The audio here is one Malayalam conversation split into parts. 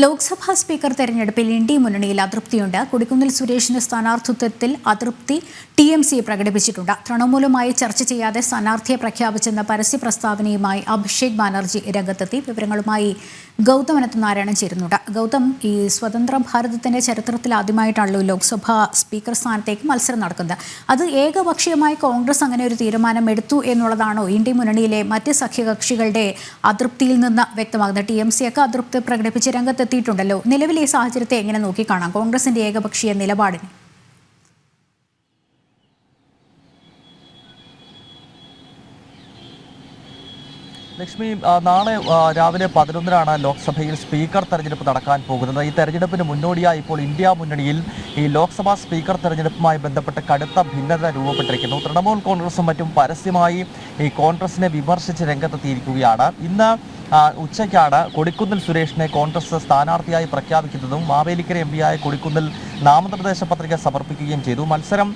ലോക്സഭാ സ്പീക്കർ തെരഞ്ഞെടുപ്പിൽ ഇന്ത്യ മുന്നണിയിൽ അതൃപ്തിയുണ്ട്. കൊടിക്കുന്നിൽ സുരേഷിന്റെ സ്ഥാനാർത്ഥിത്വത്തിൽ അതൃപ്തി ടി എം സി പ്രകടിപ്പിച്ചിട്ടുണ്ട്. തൃണമൂലുമായി ചർച്ച ചെയ്യാതെ സ്ഥാനാർത്ഥിയെ പ്രഖ്യാപിച്ചെന്ന പരസ്യ പ്രസ്താവനയുമായി അഭിഷേക് ബാനർജി രംഗത്തെത്തി. വിവരങ്ങളുമായി ഗൗതം അനന്തനാരായണൻ ചേരുന്നുണ്ട്. ഗൗതം ഈ സ്വതന്ത്ര ഭാരതത്തിന്റെ ചരിത്രത്തിൽ ആദ്യമായിട്ടാണല്ലോ ലോക്സഭാ സ്പീക്കർ സ്ഥാനത്തേക്ക് മത്സരം നടക്കുന്നത്. അത് ഏകപക്ഷീയമായി കോൺഗ്രസ് അങ്ങനെ ഒരു തീരുമാനം എടുത്തു എന്നുള്ളതാണോ ഇന്ത്യ മുന്നണിയിലെ മറ്റ് സഖ്യകക്ഷികളുടെ അതൃപ്തിയിൽ നിന്ന് വ്യക്തമാകുന്നത്? ടി എം സി ഒക്കെ അതൃപ്തി പ്രകടിപ്പിച്ച് രംഗത്തെത്തിയിട്ടുണ്ടല്ലോ. നിലവിലെ ഈ സാഹചര്യത്തെ എങ്ങനെ നോക്കിക്കാണാം? കോൺഗ്രസിന്റെ ഏകപക്ഷീയ നിലപാടിന്. ലക്ഷ്മി നാളെ രാവിലെ പതിനൊന്നിനാണ് ലോക്സഭയിൽ സ്പീക്കർ തെരഞ്ഞെടുപ്പ് നടക്കാൻ പോകുന്നത്. ഈ തെരഞ്ഞെടുപ്പിന് മുന്നോടിയായി ഇപ്പോൾ ഇന്ത്യ മുന്നണിയിൽ ഈ ലോക്സഭാ സ്പീക്കർ തെരഞ്ഞെടുപ്പുമായി ബന്ധപ്പെട്ട് കടുത്ത ഭിന്നത രൂപപ്പെട്ടിരിക്കുന്നു. തൃണമൂൽ കോൺഗ്രസും മറ്റും പരസ്യമായി ഈ കോൺഗ്രസിനെ വിമർശിച്ച് രംഗത്തെത്തിയിരിക്കുകയാണ്. ഇന്ന് ഉച്ചയ്ക്കാണ് കൊടിക്കുന്നിൽ സുരേഷിനെ കോൺഗ്രസ് സ്ഥാനാർത്ഥിയായി പ്രഖ്യാപിക്കുന്നതും മാവേലിക്കര എം പിയായ കൊടിക്കുന്നിൽ നാമനിർദ്ദേശ പത്രിക സമർപ്പിക്കുകയും ചെയ്തു. മത്സരം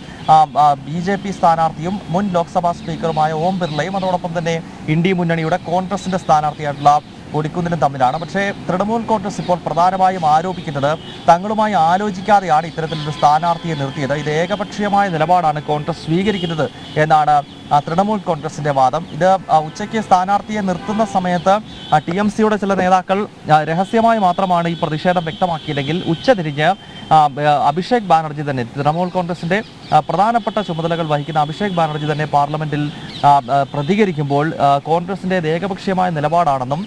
ബി ജെ പി സ്ഥാനാർത്ഥിയും മുൻ ലോക്സഭാ സ്പീക്കറുമായ ഓം ബിർളയും അതോടൊപ്പം തന്നെ ഇന്ത്യ മുന്നണിയുടെ കോൺഗ്രസിന്റെ സ്ഥാനാർത്ഥിയായിട്ടുള്ള കൊടിക്കുന്നിലും തമ്മിലാണ്. പക്ഷേ തൃണമൂൽ കോൺഗ്രസ് ഇപ്പോൾ പ്രധാനമായും ആരോപിക്കുന്നത് തങ്ങളുമായി ആലോചിക്കാതെയാണ് ഇത്തരത്തിലൊരു സ്ഥാനാർത്ഥിയെ നിർത്തിയത്. ഇത് ഏകപക്ഷീയമായ നിലപാടാണ് കോൺഗ്രസ് സ്വീകരിക്കുന്നത് എന്നാണ് തൃണമൂൽ കോൺഗ്രസിന്റെ വാദം. ഇത് ഉച്ചയ്ക്ക് സ്ഥാനാർത്ഥിയെ നിർത്തുന്ന സമയത്ത് ടി എം സിയുടെ ചില നേതാക്കൾ രഹസ്യമായി മാത്രമാണ് ഈ പ്രതിഷേധം വ്യക്തമാക്കിയില്ലെങ്കിൽ ഉച്ചതിരിഞ്ഞ് തിരിഞ്ഞ് അഭിഷേക് ബാനർജി തന്നെ തൃണമൂൽ കോൺഗ്രസിന്റെ പ്രധാനപ്പെട്ട ചുമതലകൾ വഹിക്കുന്ന അഭിഷേക് ബാനർജി തന്നെ പാർലമെന്റിൽ പ്രതികരിക്കുമ്പോൾ കോൺഗ്രസിന്റെ ഏകപക്ഷീയമായ നിലപാടാണെന്നും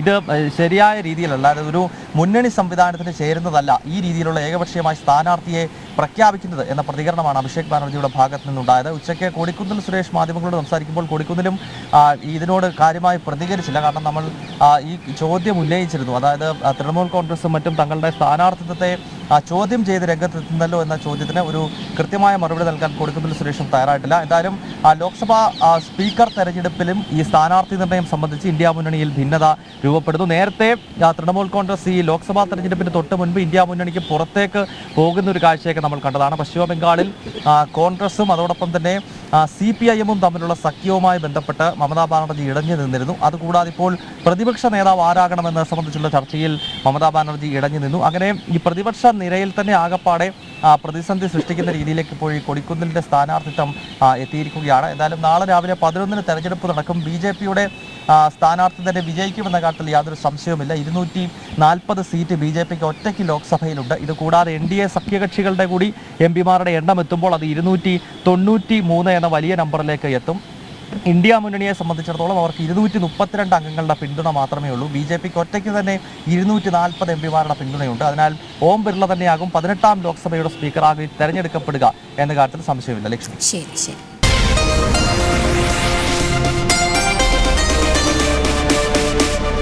ഇത് ശരിയായ രീതിയിലല്ല ഒരു മുന്നണി സംവിധാനത്തിന് ചേരുന്നതല്ല ഈ രീതിയിലുള്ള ഏകപക്ഷീയമായ സ്ഥാനാർത്ഥിയെ പ്രഖ്യാപിക്കുന്നത് എന്ന പ്രതികരണമാണ് അഭിഷേക് ബാനർജിയുടെ ഭാഗത്ത് നിന്നുണ്ടായത്. ഉച്ചയ്ക്ക് കൊടിക്കുന്നിൽ സുരേഷ് മാധ്യമങ്ങളോട് സംസാരിക്കുമ്പോൾ കൊടിക്കുന്നിലും ഇതിനോട് കാര്യമായി പ്രതികരിച്ചില്ല. കാരണം നമ്മൾ ഈ ചോദ്യം ഉന്നയിച്ചിരുന്നു. അതായത് തൃണമൂൽ കോൺഗ്രസും മറ്റും തങ്ങളുടെ സ്ഥാനാർത്ഥിത്വത്തെ ചോദ്യം ചെയ്ത് രംഗത്തെത്തുന്നല്ലോ എന്ന ചോദ്യത്തിന് ഒരു കൃത്യമായ മറുപടി നൽകാൻ കൊടുക്കുന്നിൽ സുരേഷും തയ്യാറായിട്ടില്ല. എന്തായാലും ആ, ലോക്സഭാ സ്പീക്കർ തെരഞ്ഞെടുപ്പിലും ഈ സ്ഥാനാർത്ഥി നിർണയം സംബന്ധിച്ച് ഇന്ത്യ മുന്നണിയിൽ ഭിന്നത രൂപപ്പെടുന്നു. നേരത്തെ ആ, തൃണമൂൽ കോൺഗ്രസ് ഈ ലോക്സഭാ തെരഞ്ഞെടുപ്പിന് തൊട്ട് മുൻപ് ഇന്ത്യ മുന്നണിക്ക് പുറത്തേക്ക് പോകുന്ന ഒരു കാഴ്ചയൊക്കെ നമ്മൾ കണ്ടതാണ്. പശ്ചിമ ബംഗാളിൽ കോൺഗ്രസും അതോടൊപ്പം തന്നെ സി പി ഐ എമ്മും തമ്മിലുള്ള സഖ്യവുമായി ബന്ധപ്പെട്ട് മമതാ ബാനർജി ഇടഞ്ഞു നിന്നിരുന്നു. അതുകൂടാതെ ഇപ്പോൾ പ്രതിപക്ഷ നേതാവ് ആരാകണമെന്ന് സംബന്ധിച്ചുള്ള ചർച്ചയിൽ മമതാ ബാനർജി ഇടഞ്ഞു നിന്നു. അങ്ങനെ ഈ പ്രതിപക്ഷ നിരയിൽ തന്നെ ആകപ്പാടെ പ്രതിസന്ധി സൃഷ്ടിക്കുന്ന രീതിയിലേക്ക് ഇപ്പോൾ ഈ കൊടിക്കുന്നിലിന്റെ സ്ഥാനാർത്ഥിത്വം എത്തിയിരിക്കുകയാണ്. എന്തായാലും നാളെ രാവിലെ പതിനൊന്നിന് തെരഞ്ഞെടുപ്പ് നടക്കും. ബി ജെ പിയുടെ സ്ഥാനാർത്ഥി തന്നെ വിജയിക്കുമെന്ന കാര്യത്തിൽ യാതൊരു സംശയവുമില്ല. ഇരുന്നൂറ്റി നാൽപ്പത് സീറ്റ് ബി ജെ പിക്ക് ഒറ്റയ്ക്ക് ലോക്സഭയിലുണ്ട്. ഇത് കൂടാതെ എൻ ഡി എ സഖ്യകക്ഷികളുടെ കൂടി എം പിമാരുടെ എണ്ണം എത്തുമ്പോൾ അത് ഇരുന്നൂറ്റി തൊണ്ണൂറ്റി മൂന്ന് എന്ന വലിയ നമ്പറിലേക്ക് എത്തും. ഇന്ത്യ മുന്നണിയെ സംബന്ധിച്ചിടത്തോളം അവർക്ക് ഇരുന്നൂറ്റി മുപ്പത്തിരണ്ട് അംഗങ്ങളുടെ പിന്തുണ മാത്രമേ ഉള്ളൂ. ബി ജെ പിക്ക് ഒറ്റയ്ക്ക് തന്നെ ഇരുന്നൂറ്റി നാൽപ്പത് എം പിമാരുടെ പിന്തുണയുണ്ട്. അതിനാൽ ഓം ബിർള തന്നെയാകും പതിനെട്ടാം ലോക്സഭയുടെ സ്പീക്കറാകി തെരഞ്ഞെടുക്കപ്പെടുക എന്ന കാര്യത്തിൽ സംശയമില്ല. ലക്ഷ്മി. ശരി ശരി.